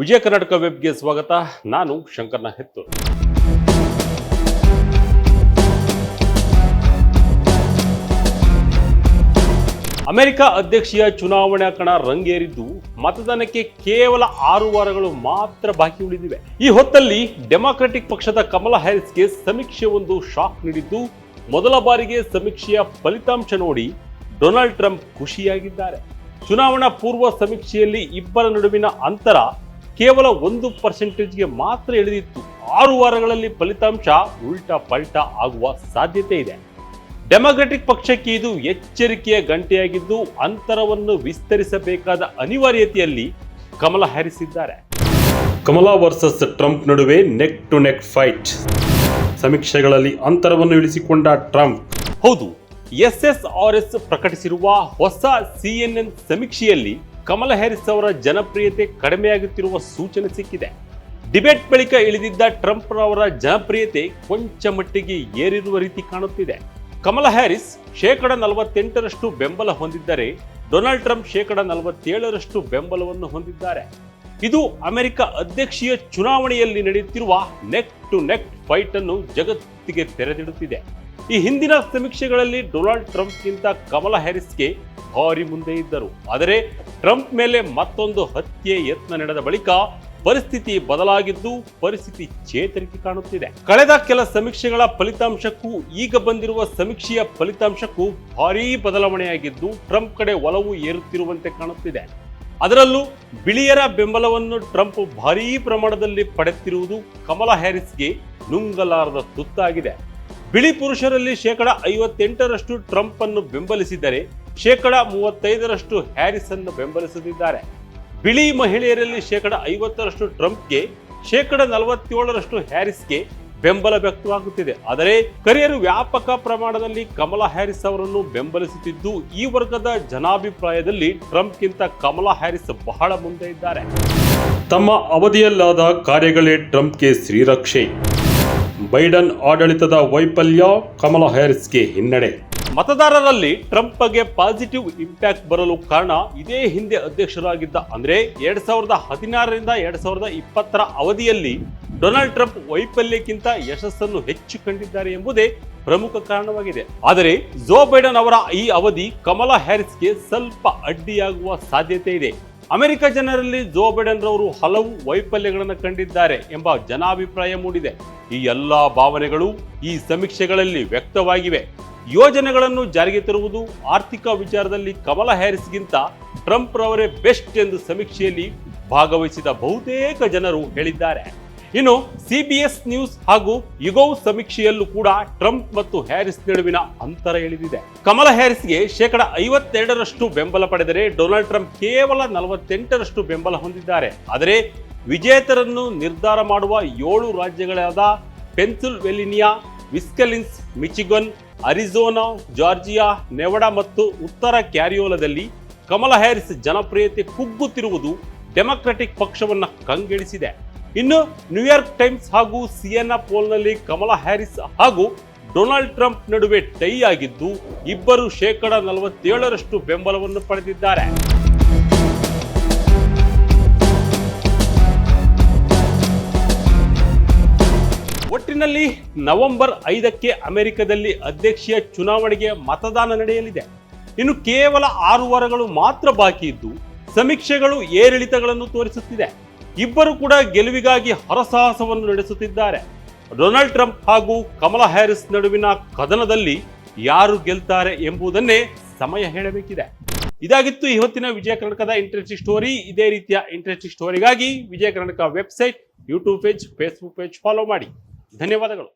ವಿಜಯ ಕರ್ನಾಟಕ ವೆಬ್ಗೆ ಸ್ವಾಗತ. ನಾನು ಶಂಕರ್ನ ಹೆತ್ತೂರು. ಅಮೆರಿಕ ಅಧ್ಯಕ್ಷೀಯ ಚುನಾವಣಾ ಕಣ ರಂಗೇರಿದ್ದು ಮತದಾನಕ್ಕೆ ಕೇವಲ ಆರು ವಾರಗಳು ಮಾತ್ರ ಬಾಕಿ ಉಳಿದಿವೆ. ಈ ಹೊತ್ತಲ್ಲಿ ಡೆಮಾಕ್ರೆಟಿಕ್ ಪಕ್ಷದ ಕಮಲಾ ಹ್ಯಾರಿಸ್ಗೆ ಸಮೀಕ್ಷೆ ಒಂದು ಶಾಕ್ ನೀಡಿದ್ದು, ಮೊದಲ ಬಾರಿಗೆ ಸಮೀಕ್ಷೆಯ ಫಲಿತಾಂಶ ನೋಡಿ ಡೊನಾಲ್ಡ್ ಟ್ರಂಪ್ ಖುಷಿಯಾಗಿದ್ದಾರೆ. ಚುನಾವಣಾ ಪೂರ್ವ ಸಮೀಕ್ಷೆಯಲ್ಲಿ ಇಬ್ಬರ ನಡುವಿನ ಅಂತರ ಕೇವಲ ಒಂದು ಪರ್ಸೆಂಟೇಜ್ಗೆ ಮಾತ್ರ ಇಳಿದಿತ್ತು ಆರು ವಾರಗಳಲ್ಲಿ ಫಲಿತಾಂಶ ಉಲ್ಟಾ ಪಲ್ಟಾ ಆಗುವ ಸಾಧ್ಯತೆ ಇದೆ. ಡೆಮಾಕ್ರೆಟಿಕ್ ಪಕ್ಷಕ್ಕೆ ಇದು ಎಚ್ಚರಿಕೆಯ ಗಂಟೆಯಾಗಿದ್ದು ಅಂತರವನ್ನು ವಿಸ್ತರಿಸಬೇಕಾದ ಅನಿವಾರ್ಯತೆಯಲ್ಲಿ ಕಮಲ ಹರಿಸಿದ್ದಾರೆ. ಕಮಲ ವರ್ಸಸ್ ಟ್ರಂಪ್ ನಡುವೆ ನೆಕ್ ಟು ನೆಕ್ ಫೈಟ್. ಸಮೀಕ್ಷೆಗಳಲ್ಲಿ ಅಂತರವನ್ನು ಇಳಿಸಿಕೊಂಡ ಟ್ರಂಪ್. ಹೌದು ಎಸ್ ಎಸ್ ಆರ್ ಎಸ್ ಪ್ರಕಟಿಸಿರುವ ಹೊಸ ಸಿಎನ್ಎನ್ ಸಮೀಕ್ಷೆಯಲ್ಲಿ ಕಮಲ ಹ್ಯಾರಿಸ್ ಅವರ ಜನಪ್ರಿಯತೆ ಕಡಿಮೆಯಾಗುತ್ತಿರುವ ಸೂಚನೆ ಸಿಕ್ಕಿದೆ. ಡಿಬೇಟ್ ಬಳಿಕ ಇಳಿದಿದ್ದ ಟ್ರಂಪ್ ಅವರ ಜನಪ್ರಿಯತೆ ಕೊಂಚ ಮಟ್ಟಿಗೆ ಏರಿರುವ ರೀತಿ ಕಾಣುತ್ತಿದೆ. ಕಮಲ ಹ್ಯಾರಿಸ್ ಶೇಕಡ ನಲವತ್ತೆಂಟರಷ್ಟು ಬೆಂಬಲ ಹೊಂದಿದ್ದರೆ ಡೊನಾಲ್ಡ್ ಟ್ರಂಪ್ ಶೇಕಡ ನಲವತ್ತೇಳರಷ್ಟು ಬೆಂಬಲವನ್ನು ಹೊಂದಿದ್ದಾರೆ. ಇದು ಅಮೆರಿಕ ಅಧ್ಯಕ್ಷೀಯ ಚುನಾವಣೆಯಲ್ಲಿ ನಡೆಯುತ್ತಿರುವ ನೆಕ್ ಟು ನೆಕ್ ಫೈಟ್ ಅನ್ನು ಜಗತ್ತಿಗೆ ತೆರೆದಿಡುತ್ತಿದೆ. ಈ ಹಿಂದಿನ ಸಮೀಕ್ಷೆಗಳಲ್ಲಿ ಡೊನಾಲ್ಡ್ ಟ್ರಂಪ್ಗಿಂತ ಕಮಲಾ ಹ್ಯಾರಿಸ್ಗೆ ಭಾರಿ ಮುಂದೆ ಇದ್ದರು. ಆದರೆ ಟ್ರಂಪ್ ಮೇಲೆ ಮತ್ತೊಂದು ಹತ್ಯೆ ಯತ್ನ ನಡೆದ ಬಳಿಕ ಪರಿಸ್ಥಿತಿ ಬದಲಾಗಿದ್ದು ಪರಿಸ್ಥಿತಿ ಚೇತರಿಕೆ ಕಾಣುತ್ತಿದೆ. ಕಳೆದ ಕೆಲ ಸಮೀಕ್ಷೆಗಳ ಫಲಿತಾಂಶಕ್ಕೂ ಈಗ ಬಂದಿರುವ ಸಮೀಕ್ಷೆಯ ಫಲಿತಾಂಶಕ್ಕೂ ಭಾರೀ ಬದಲಾವಣೆಯಾಗಿದ್ದು ಟ್ರಂಪ್ ಕಡೆ ಒಲವು ಏರುತ್ತಿರುವಂತೆ ಕಾಣುತ್ತಿದೆ. ಅದರಲ್ಲೂ ಬಿಳಿಯರ ಬೆಂಬಲವನ್ನು ಟ್ರಂಪ್ ಭಾರೀ ಪ್ರಮಾಣದಲ್ಲಿ ಪಡೆಯುತ್ತಿರುವುದು ಕಮಲಾ ಹ್ಯಾರಿಸ್ಗೆ ನುಂಗಲಾರದ ತುತ್ತಾಗಿದೆ. ಬಿಳಿ ಪುರುಷರಲ್ಲಿ ಶೇಕಡ ಐವತ್ತೆಂಟರಷ್ಟು ಟ್ರಂಪ್ ಅನ್ನು ಬೆಂಬಲಿಸಿದರೆ ಶೇಕಡ ಮೂವತ್ತೈದರಷ್ಟು ಹ್ಯಾರಿಸ್ ಅನ್ನು ಬೆಂಬಲಿಸುತ್ತಿದ್ದಾರೆ ಬಿಳಿ ಮಹಿಳೆಯರಲ್ಲಿ ಶೇಕಡ ಐವತ್ತರಷ್ಟು ಟ್ರಂಪ್ಗೆ, ಶೇಕಡ ನಲವತ್ತೇಳರಷ್ಟು ಹ್ಯಾರಿಸ್ಗೆ ಬೆಂಬಲ ವ್ಯಕ್ತವಾಗುತ್ತಿದೆ. ಆದರೆ ಕರಿಯರು ವ್ಯಾಪಕ ಪ್ರಮಾಣದಲ್ಲಿ ಕಮಲಾ ಹ್ಯಾರಿಸ್ ಅವರನ್ನು ಬೆಂಬಲಿಸುತ್ತಿದ್ದು, ಈ ವರ್ಗದ ಜನಾಭಿಪ್ರಾಯದಲ್ಲಿ ಟ್ರಂಪ್ಗಿಂತ ಕಮಲಾ ಹ್ಯಾರಿಸ್ ಬಹಳ ಮುಂದೆ ಇದ್ದಾರೆ. ತಮ್ಮ ಅವಧಿಯಲ್ಲಾದ ಕಾರ್ಯಗಳೇ ಟ್ರಂಪ್ಗೆ ಶ್ರೀರಕ್ಷೆ ಬೈಡನ್ ಆಡಳಿತದ ವೈಫಲ್ಯ ಕಮಲಾ ಹ್ಯಾರಿಸ್ಗೆ ಹಿನ್ನಡೆ. ಮತದಾರರಲ್ಲಿ ಟ್ರಂಪ್ ಬಗ್ಗೆ ಪಾಸಿಟಿವ್ ಇಂಪ್ಯಾಕ್ಟ್ ಬರಲು ಕಾರಣ ಇದೇ ಹಿಂದೆ ಅಧ್ಯಕ್ಷರಾಗಿದ್ದ ಅಂದ್ರೆ ಎರಡ್ ಸಾವಿರದ ಹದಿನಾರರಿಂದ ಎರಡ್ ಸಾವಿರದ ಇಪ್ಪತ್ತರ ಅವಧಿಯಲ್ಲಿ ಡೊನಾಲ್ಡ್ ಟ್ರಂಪ್ ವೈಫಲ್ಯಕ್ಕಿಂತ ಯಶಸ್ಸನ್ನು ಹೆಚ್ಚು ಕಂಡಿದ್ದಾರೆ ಎಂಬುದೇ ಪ್ರಮುಖ ಕಾರಣವಾಗಿದೆ. ಆದರೆ ಜೋ ಬೈಡನ್ ಅವರ ಈ ಅವಧಿ ಕಮಲಾ ಹ್ಯಾರಿಸ್ಗೆ ಸ್ವಲ್ಪ ಅಡ್ಡಿಯಾಗುವ ಸಾಧ್ಯತೆ ಇದೆ. ಅಮೆರಿಕ ಜನರಲ್ಲಿ ಜೋ ಬೈಡನ್ ರವರು ಹಲವು ವೈಫಲ್ಯಗಳನ್ನು ಕಂಡಿದ್ದಾರೆ ಎಂಬ ಜನಾಭಿಪ್ರಾಯ ಮೂಡಿದೆ. ಈ ಎಲ್ಲಾ ಭಾವನೆಗಳು ಈ ಸಮೀಕ್ಷೆಗಳಲ್ಲಿ ವ್ಯಕ್ತವಾಗಿವೆ. ಯೋಜನೆಗಳನ್ನು ಜಾರಿಗೆ ತರುವುದು ಆರ್ಥಿಕ ವಿಚಾರದಲ್ಲಿ ಕಮಲಾ ಹ್ಯಾರಿಸ್ಗಿಂತ ಟ್ರಂಪ್ ರವರೇ ಬೆಸ್ಟ್ ಎಂದು ಸಮೀಕ್ಷೆಯಲ್ಲಿ ಭಾಗವಹಿಸಿದ ಬಹುತೇಕ ಜನರು ಹೇಳಿದ್ದಾರೆ. ಇನ್ನು ಸಿಬಿಎಸ್ ನ್ಯೂಸ್ ಹಾಗೂ ಯುಗೌ ಸಮೀಕ್ಷೆಯಲ್ಲೂ ಕೂಡ ಟ್ರಂಪ್ ಮತ್ತು ಹ್ಯಾರಿಸ್ ನಡುವಿನ ಅಂತರ ಇಳಿದಿದೆ ಕಮಲಾ ಹ್ಯಾರಿಸ್ಗೆ ಶೇಕಡ ಐವತ್ತೆರಡರಷ್ಟು ಬೆಂಬಲ ಪಡೆದರೆ ಡೊನಾಲ್ಡ್ ಟ್ರಂಪ್ ಕೇವಲ ನಲವತ್ತೆಂಟರಷ್ಟು ಬೆಂಬಲ ಹೊಂದಿದ್ದಾರೆ. ಆದರೆ ವಿಜೇತರನ್ನು ನಿರ್ಧಾರ ಮಾಡುವ ಏಳು ರಾಜ್ಯಗಳಾದ Pennsylvania Wisconsin, Michigan Arizona, Georgia, Nevada ಮತ್ತು ಉತ್ತರ ಕ್ಯಾರಿಯೋಲದಲ್ಲಿ ಕಮಲಾ ಹ್ಯಾರಿಸ್ ಜನಪ್ರಿಯತೆ ಕುಗ್ಗುತ್ತಿರುವುದು ಡೆಮಾಕ್ರೆಟಿಕ್ ಪಕ್ಷವನ್ನ ಕಂಗೆಡಿಸಿದೆ. ಇನ್ನು ನ್ಯೂಯಾರ್ಕ್ ಟೈಮ್ಸ್ ಹಾಗೂ ಸಿಎನ್ಆ ಪೋಲ್ನಲ್ಲಿ ಕಮಲಾ ಹ್ಯಾರಿಸ್ ಹಾಗೂ ಡೊನಾಲ್ಡ್ ಟ್ರಂಪ್ ನಡುವೆ ಟೈ ಆಗಿದ್ದು ಇಬ್ಬರು ಶೇಕಡ ನಲವತ್ತೇಳರಷ್ಟು ಬೆಂಬಲವನ್ನು ಪಡೆದಿದ್ದಾರೆ. ಒಟ್ಟಿನಲ್ಲಿ ನವೆಂಬರ್ ಐದಕ್ಕೆ ಅಮೆರಿಕದಲ್ಲಿ ಅಧ್ಯಕ್ಷೀಯ ಚುನಾವಣೆಗೆ ಮತದಾನ ನಡೆಯಲಿದೆ. ಇನ್ನು ಕೇವಲ ಆರು ವಾರಗಳು ಮಾತ್ರ ಬಾಕಿ ಇದ್ದು, ಸಮೀಕ್ಷೆಗಳು ಏರಿಳಿತಗಳನ್ನು ತೋರಿಸುತ್ತಿದೆ. ಇಬ್ಬರು ಕೂಡ ಗೆಲುವಿಗಾಗಿ ಹರಸಾಹಸವನ್ನು ನಡೆಸುತ್ತಿದ್ದಾರೆ. ಡೊನಾಲ್ಡ್ ಟ್ರಂಪ್ ಹಾಗೂ ಕಮಲಾ ಹ್ಯಾರಿಸ್ ನಡುವಿನ ಕದನದಲ್ಲಿ ಯಾರು ಗೆಲ್ತಾರೆ ಎಂಬುದನ್ನೇ ಸಮಯ ಹೇಳಬೇಕಿದೆ. ಇದಾಗಿತ್ತು ಇವತ್ತಿನ ವಿಜಯ ಕರ್ನಾಟಕದ ಇಂಟ್ರೆಸ್ಟಿಂಗ್ ಸ್ಟೋರಿ. ಇದೇ ರೀತಿಯ interesting ಸ್ಟೋರಿಗಾಗಿ Vijaya Karnataka website, YouTube page, Facebook page follow ಮಾಡಿ. ಧನ್ಯವಾದಗಳು